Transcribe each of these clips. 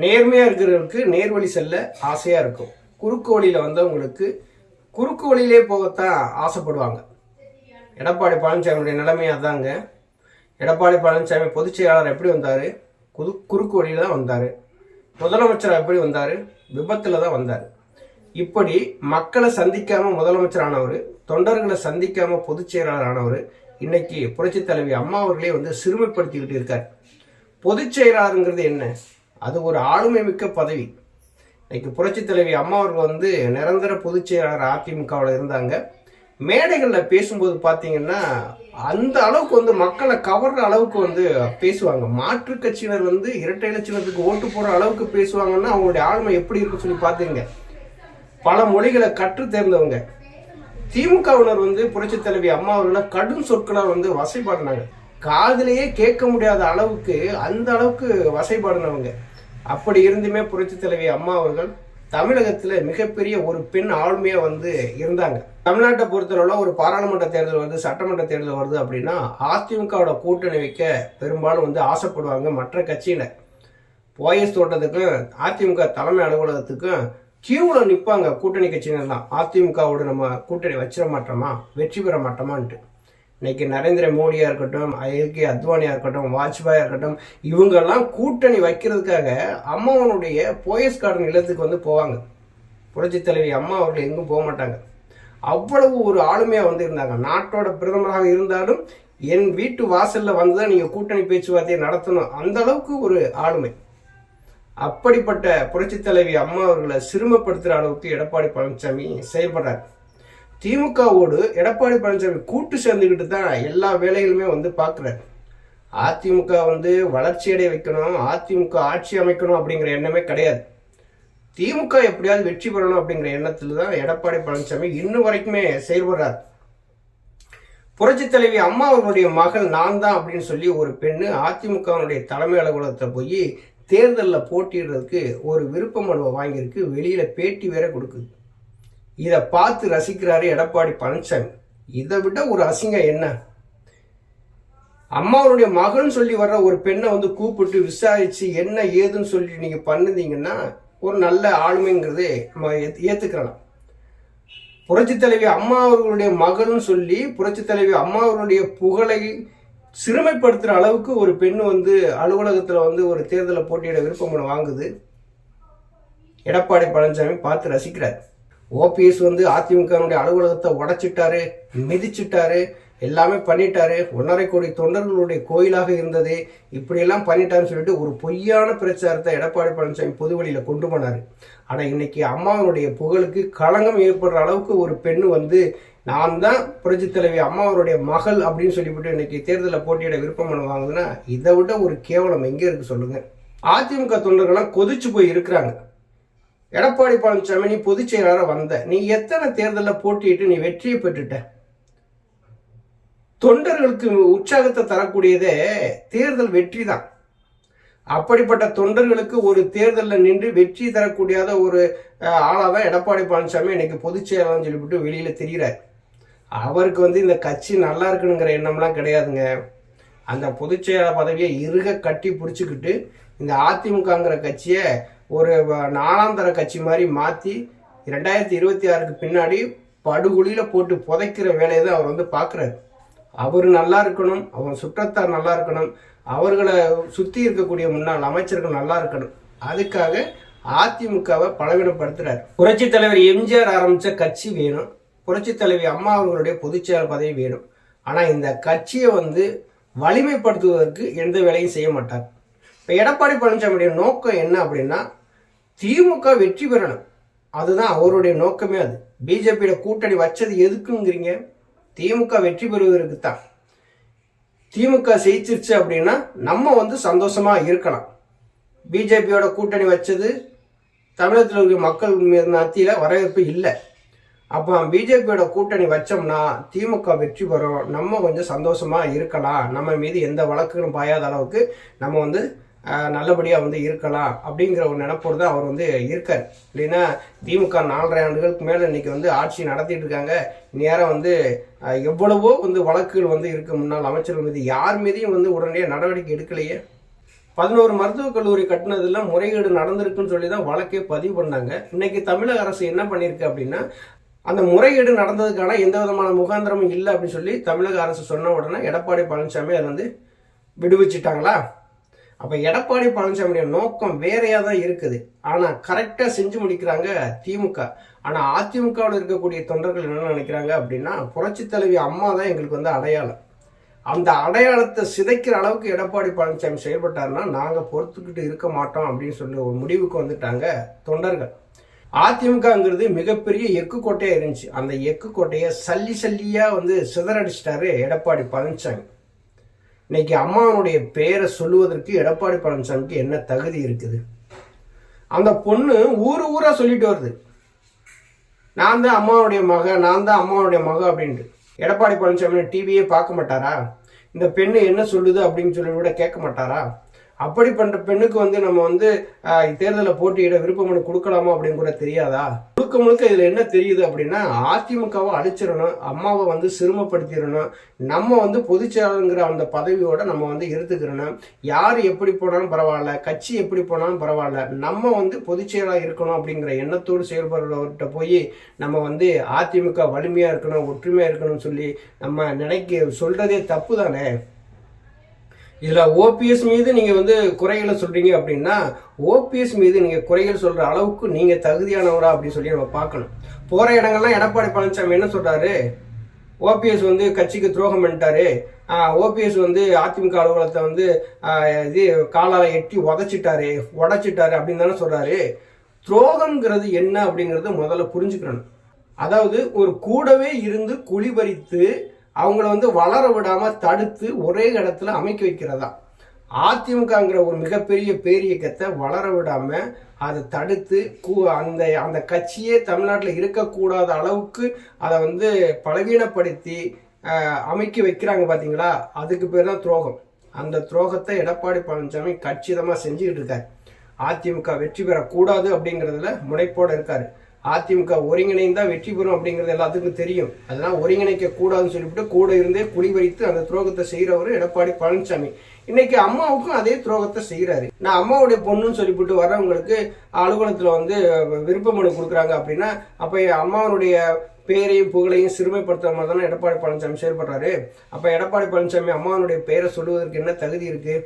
நேர்மையாக இருக்கிறவருக்கு நேர்வழி செல்ல ஆசையாக இருக்கும். குறுக்கு வழியில் வந்தவங்களுக்கு குறுக்கு வழியிலே போகத்தான் ஆசைப்படுவாங்க. எடப்பாடி பழனிசாமியுடைய நிலைமை அதாங்க. எடப்பாடி பழனிசாமி பொதுச் செயலாளர் எப்படி வந்தார்? குது குறுக்கு வழியில் தான் வந்தார். முதலமைச்சர் எப்படி வந்தார்? விபத்தில் தான் வந்தார். இப்படி மக்களை சந்திக்காம முதலமைச்சர் ஆனவர் தொண்டர்களை சந்திக்காம பொதுச் செயலாளர் ஆனவர் இன்னைக்கு புரட்சித் தலைவி அம்மா அவர்களே வந்து சிறுமைப்படுத்திக்கிட்டு இருக்கார். பொதுச் செயலாளருங்கிறது என்ன? அது ஒரு ஆளுமை மிக்க பதவி. இன்னைக்கு புரட்சி தலைவி அம்மா அவர்கள் வந்து நிரந்தர பொதுச் செயலாளர் அதிமுகவில் இருந்தாங்க. மேடைகளில் பேசும்போது பார்த்தீங்கன்னா அந்த அளவுக்கு வந்து மக்களை கவர்ற அளவுக்கு வந்து பேசுவாங்க. மாற்றுக் கட்சியினர் வந்து இரட்டை இலட்சணத்துக்கு ஓட்டு போடுற அளவுக்கு பேசுவாங்கன்னா அவங்களுடைய ஆளுமை எப்படி இருக்குன்னு சொல்லி பார்த்தீங்க பல மொழிகளை கற்று தேர்ந்தவங்க. திமுகவினர் வந்து புரட்சி தலைவி அம்மா அவர்களை கடும் சொற்களாக வந்து வசைப்பாடினாங்க காதலையே கேட்க முடியாத அளவுக்கு அந்த அளவுக்கு வசைப்பாடினவங்க அப்படி இருந்துமே புரட்சி தலைவி அம்மா அவர்கள் தமிழகத்துல மிகப்பெரிய ஒரு பெண் ஆளுமையா வந்து இருந்தாங்க. தமிழ்நாட்டை பொறுத்தளவுல ஒரு பாராளுமன்ற தேர்தல் வருது சட்டமன்ற தேர்தல் வருது அப்படின்னா அதிமுகவோட கூட்டணி வைக்க பெரும்பாலும் வந்து ஆசைப்படுவாங்க மற்ற கட்சியினர் போயஸ் தோட்டத்துக்கும் அதிமுக தலைமை அலுவலகத்துக்கும் கியூவில் நிற்பாங்க கூட்டணி கட்சியினர்லாம். அதிமுகவோட நம்ம கூட்டணி வச்சிட மாட்டோமா? வெற்றி பெற மாட்டோமான்ட்டு. இன்னைக்கு நரேந்திர மோடியா இருக்கட்டும் ஐகே அத்வானியா இருக்கட்டும் வாஜ்பாயா இருக்கட்டும் இவங்கெல்லாம் கூட்டணி வைக்கிறதுக்காக அம்மாவனுடைய போயஸ் கார்டன் இல்லத்துக்கு வந்து போவாங்க. புரட்சி தலைவி அம்மா அவர்கள் எங்கும் போக மாட்டாங்க. அவ்வளவு ஒரு ஆளுமையா வந்து இருந்தாங்க. நாட்டோட பிரதமராக இருந்தாலும் என் வீட்டு வாசல்ல வந்து தான் நீங்க கூட்டணி பேச்சுவார்த்தையை நடத்தணும். அந்த அளவுக்கு ஒரு ஆளுமை. அப்படிப்பட்ட புரட்சி தலைவி அம்மா அவர்களை சிறுமப்படுத்துற அளவுக்கு எடப்பாடி பழனிசாமி செயல்படுறார். திமுகவோடு எடப்பாடி பழனிசாமி கூட்டு சேர்ந்துக்கிட்டு தான் எல்லா வேலைகளுமே வந்து பார்க்குறாரு. அதிமுக வந்து வளர்ச்சி அடைய வைக்கணும் அதிமுக ஆட்சி அமைக்கணும் அப்படிங்கிற எண்ணமே கிடையாது. திமுக எப்படியாவது வெற்றி பெறணும் அப்படிங்கிற எண்ணத்தில் தான் எடப்பாடி பழனிசாமி இன்னும் வரைக்குமே செயல்படுறார். புரட்சி தலைவி அம்மா அவர்களுடைய மகள் நான் தான் அப்படின்னு சொல்லி ஒரு பெண்ணு அதிமுகவினுடைய தலைமை அலுவலகத்தை போய் தேர்தலில் போட்டியிடுறதுக்கு ஒரு விருப்ப மனுவை வாங்கியிருக்கு வெளியில் பேட்டி வேற கொடுக்குது. இதை பார்த்து ரசிக்கிறாரு எடப்பாடி பழனிசாமி. இதை விட ஒரு அசிங்கம் என்ன? அம்மாவுடைய மகன் சொல்லி வர்ற ஒரு பெண்ணை வந்து கூப்பிட்டு விசாரிச்சு என்ன ஏதுன்னு சொல்லி நீங்க பண்ணுதீங்கன்னா ஒரு நல்ல ஆளுமைங்கிறது நம்ம ஏத்துக்கலாம். புரட்சி தலைவி அம்மா அவர்களுடைய மகன் சொல்லி புரட்சி தலைவி அம்மா அவர்களுடைய புகழை சிறுமைப்படுத்துகிற அளவுக்கு ஒரு பெண் வந்து அலுவலகத்தில் வந்து ஒரு தேர்தலை போட்டியிட விருப்பம் ஒன்று வாங்குது. எடப்பாடி பழனிசாமி பார்த்து ரசிக்கிறார். ஓபிஎஸ் வந்து அதிமுகவினுடைய அலுவலகத்தை உடைச்சிட்டாரு மிதிச்சிட்டாரு எல்லாமே பண்ணிட்டாரு. ஒன்றரை கோடி தொண்டர்களுடைய கோயிலாக இருந்தது. இப்படியெல்லாம் பண்ணிட்டாருன்னு சொல்லிட்டு ஒரு பொய்யான பிரச்சாரத்தை எடப்பாடி பழனிசாமி பொதுவெளியில் கொண்டு போனாரு. ஆனால் இன்னைக்கு அம்மாவனுடைய புகழுக்கு களங்கம் ஏற்படுற அளவுக்கு ஒரு பெண் வந்து நான் தான் புரட்சி தலைவி அம்மாவருடைய மகள் அப்படின்னு சொல்லிவிட்டு இன்னைக்கு தேர்தலில் போட்டியிட விருப்பம் மனு வாங்குதுன்னா இதை விட ஒரு கேவலம் எங்கே இருக்கு சொல்லுங்க. அதிமுக தொண்டர்கள்லாம் கொதிச்சு போய் இருக்கிறாங்க. எடப்பாடி பழனிசாமி நீ பொதுச் செயலாளராக வந்த. நீ எத்தனை தேர்தலில் போட்டியிட்டு நீ வெற்றியை பெற்றுட்ட? தொண்டர்களுக்கு உற்சாகத்தை தரக்கூடியதே தேர்தல் வெற்றி தான் அப்படிப்பட்ட தொண்டர்களுக்கு ஒரு தேர்தலில் நின்று வெற்றி தரக்கூடியாத ஒரு ஆளாக தான் எடப்பாடி பழனிசாமி இன்னைக்கு பொதுச் செயலாளர்னு சொல்லிவிட்டு வெளியில் தெரிகிறார் அவருக்கு வந்து இந்த கட்சி நல்லா இருக்கணுங்கிற எண்ணம்லாம் கிடையாதுங்க. அந்த பொதுச் செயலாளர் பதவியை இறுக கட்டி பிடிச்சிக்கிட்டு இந்த அதிமுகங்கிற கட்சியை ஒரு நாலாந்தர கட்சி மாதிரி மாற்றி ரெண்டாயிரத்தி இருபத்தி ஆறுக்கு பின்னாடி படுகொலியில் போட்டு புதைக்கிற வேலையை தான் அவர் வந்து பார்க்குறாரு. அவர் நல்லா இருக்கணும் அவர் சுற்றத்தார் நல்லா இருக்கணும் அவர்களை சுற்றி இருக்கக்கூடிய முன்னாள் அமைச்சர்கள் நல்லா இருக்கணும். அதுக்காக அதிமுகவை பலவீனப்படுத்துறாரு. புரட்சி தலைவர் எம்ஜிஆர் ஆரம்பித்த கட்சி வேணும் புரட்சி தலைவி அம்மா அவர்களுடைய பொதுச்செயலர் பதவி வேணும். ஆனால் இந்த கட்சியை வந்து வலிமைப்படுத்துவதற்கு எந்த வேலையும் செய்ய மாட்டார். இப்போ எடப்பாடி பழனிசாமியுடைய நோக்கம் என்ன அப்படின்னா திமுக வெற்றி பெறணும். அதுதான் அவருடைய நோக்கமே அது. பிஜேபியோட கூட்டணி வச்சது எதுக்குங்கிறீங்க? திமுக வெற்றி பெறுவதற்கு தான். திமுக ஜெயிச்சிருச்சு அப்படின்னா நம்ம வந்து சந்தோஷமா இருக்கலாம். பிஜேபியோட கூட்டணி வச்சது தமிழகத்தில் இருக்கிற மக்கள் மீது மத்தியில் வரவேற்பு இல்லை. அப்போ பிஜேபியோட கூட்டணி வச்சோம்னா திமுக வெற்றி பெறும். நம்ம கொஞ்சம் சந்தோஷமா இருக்கலாம். நம்ம மீது எந்த வழக்குகளும் பாயாத அளவுக்கு நம்ம வந்து நல்லபடியாக வந்து இருக்கலாம் அப்படிங்கிற ஒரு நினைப்போடு தான் அவர் வந்து இருக்கார். இல்லைன்னா திமுக நாலரை ஆண்டுகளுக்கு மேலே இன்னைக்கு வந்து ஆட்சி நடத்திட்டு இருக்காங்க. நேரம் வந்து எவ்வளவோ வந்து வழக்குகள் வந்து இருக்கு முன்னாள் அமைச்சர்கள் மீது. யார் மீதையும் வந்து உடனடியாக நடவடிக்கை எடுக்கலையே. பதினோரு மருத்துவக் கல்லூரி கட்டினதுல முறைகேடு நடந்திருக்குன்னு சொல்லி தான் வழக்கே பதிவு பண்ணாங்க. இன்னைக்கு தமிழக அரசு என்ன பண்ணியிருக்கு அப்படின்னா அந்த முறைகேடு நடந்ததுக்கான எந்த விதமான முகாந்திரமும் இல்லை அப்படின்னு சொல்லி தமிழக அரசு சொன்ன உடனே எடப்பாடி பழனிசாமி அதை வந்து விடுவிச்சிட்டாங்களா? அப்ப எடப்பாடி பழனிசாமியுடைய நோக்கம் வேறையா தான் இருக்குது. ஆனா கரெக்டா செஞ்சு முடிக்கிறாங்க திமுக. ஆனா அதிமுகவில் இருக்கக்கூடிய தொண்டர்கள் என்ன நினைக்கிறாங்க அப்படின்னா புரட்சி தலைவி அம்மா தான் எங்களுக்கு வந்து அடையாளம். அந்த அடையாளத்தை சிதைக்கிற அளவுக்கு எடப்பாடி பழனிசாமி செயல்பட்டாருன்னா நாங்கள் பொறுத்துக்கிட்டு இருக்க மாட்டோம் அப்படின்னு சொல்லி ஒரு முடிவுக்கு வந்துட்டாங்க தொண்டர்கள். அதிமுகங்கிறது மிகப்பெரிய எக்கு கோட்டையாக இருந்துச்சு. அந்த எக்கு கோட்டையை சல்லி சல்லியாக வந்து சிதறடிச்சிட்டாரு எடப்பாடி பழனிசாமி. இன்னைக்கு அம்மாவனுடைய பெயரை சொல்லுவதற்கு எடப்பாடி பழனிசாமிக்கு என்ன தகுதி இருக்குது? அந்த பொண்ணு ஊரு ஊரா சொல்லிட்டு வருது. நான் தான் அம்மாவுடைய மக நான் தான் அம்மாவுடைய மக அப்படின்ட்டு. எடப்பாடி பழனிசாமி டிவியே பார்க்க மாட்டாரா? இந்த பெண்ணு என்ன சொல்லுது அப்படின்னு சொல்லி கூட கேட்க மாட்டாரா? அப்படி பண்ற பெண்ணுக்கு வந்து நம்ம வந்து தேர்தலில் போட்டியிட விருப்பமனு கொடுக்கலாமா அப்படின்னு கூட தெரியாதா? முழுக்க முழுக்க இதுல என்ன தெரியுது அப்படின்னா அதிமுகவை அழிச்சிடணும் அம்மாவை வந்து சிறுமப்படுத்திடணும் நம்ம வந்து பொதுச்செயலாளருங்கிற அந்த பதவியோட நம்ம வந்து இருந்துக்கிறணும். யார் எப்படி போனாலும் பரவாயில்ல கட்சி எப்படி போனாலும் பரவாயில்ல நம்ம வந்து பொதுச்செயலாக இருக்கணும் அப்படிங்கிற எண்ணத்தோடு செயல்படுறவர்கிட்ட போய் நம்ம வந்து அதிமுக வலிமையா இருக்கணும் ஒற்றுமையா இருக்கணும்னு சொல்லி நம்ம நினைக்க சொல்றதே தப்பு தானே இதில் ஓபிஎஸ் மீது நீங்கள் வந்து குறைகளை சொல்கிறீங்க அப்படின்னா ஓபிஎஸ் மீது நீங்கள் குறைகள் சொல்கிற அளவுக்கு நீங்கள் தகுதியானவரா அப்படின்னு சொல்லி நம்ம பார்க்கணும். போகிற இடங்கள்லாம் எடப்பாடி பழனிசாமி என்ன சொல்கிறாரு ஓபிஎஸ் வந்து கட்சிக்கு துரோகம் பண்ணிட்டாரு. ஓபிஎஸ் வந்து அதிமுக அலுவலகத்தை வந்து இது காலால் எட்டி உதச்சிட்டாரு உடச்சிட்டாரு அப்படின்னு தானே சொல்கிறாரு துரோகம்ங்கிறது என்ன அப்படிங்கிறத முதல்ல புரிஞ்சுக்கணும். அதாவது ஒரு கூடவே இருந்து குழிபறித்து அவங்கள வந்து வளர விடாம தடுத்து ஒரே இடத்துல அமைக்க வைக்கிறதா? அதிமுகங்கிற ஒரு மிகப்பெரிய பேரியக்கத்தை வளர விடாம அதை தடுத்து கூ- அந்த அந்த கட்சியே தமிழ்நாட்டில் இருக்கக்கூடாத அளவுக்கு அதை வந்து பலவீனப்படுத்தி அமைக்க வைக்கிறாங்க பார்த்தீங்களா அதுக்கு பேர் தான் துரோகம். அந்த துரோகத்தை எடப்பாடி பழனிசாமி கச்சிதமாக செஞ்சுக்கிட்டு இருக்கார். அதிமுக வெற்றி பெறக்கூடாது அப்படிங்கிறதுல முனைப்போடு இருக்காரு. அதிமுக ஒருங்கிணைந்தா வெற்றி பெறும் அப்படிங்கிறது எல்லாத்துக்கும் தெரியும். அதெல்லாம் ஒருங்கிணைக்க கூடாதுன்னு சொல்லிவிட்டு கூட இருந்தே குடி வைத்து அந்த துரோகத்தை செய்கிறவர் எடப்பாடி பழனிசாமி இன்னைக்கு அம்மாவுக்கும் அதே துரோகத்தை செய்யறாரு நான் அம்மாவுடைய பொண்ணுன்னு சொல்லிவிட்டு வர்றவங்களுக்கு அலுவலகத்துல வந்து விருப்ப மனு கொடுக்குறாங்க அப்படின்னா அப்ப அம்மாவனுடைய பேரையும் புகழையும் சிறுமைப்படுத்துற மாதிரி தானே எடப்பாடி பழனிசாமி செயல்படுறாரு. அப்ப எடப்பாடி பழனிசாமி அம்மாவனுடைய பெயரை சொல்லுவதற்கு என்ன தகுதி இருக்கு?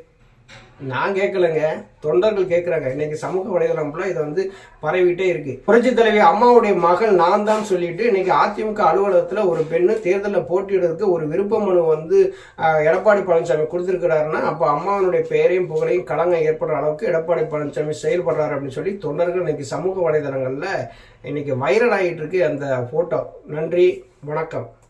நான் கேட்கலங்க. தொண்டர்கள் கேட்குறாங்க. இன்னைக்கு சமூக வலைதளம்ல இதை வந்து பரவிட்டே இருக்கு. புரட்சி தலைவி அம்மாவுடைய மகள் நான் தான் சொல்லிட்டு இன்னைக்கு அதிமுக அலுவலகத்துல ஒரு பெண்ணு தேர்தலில் போட்டியிடுறதுக்கு ஒரு விருப்ப மனு வந்து எடப்பாடி பழனிசாமி கொடுத்துருக்கிறாருன்னா அப்போ அம்மாவனுடைய பெயரையும் புகழையும் களங்கம் ஏற்படுற அளவுக்கு எடப்பாடி பழனிசாமி செயல்படுறாரு அப்படின்னு சொல்லி தொண்டர்கள் இன்னைக்கு சமூக வலைதளங்கள்ல இன்னைக்கு வைரல் ஆகிட்டு இருக்கு அந்த போட்டோ. நன்றி. வணக்கம்.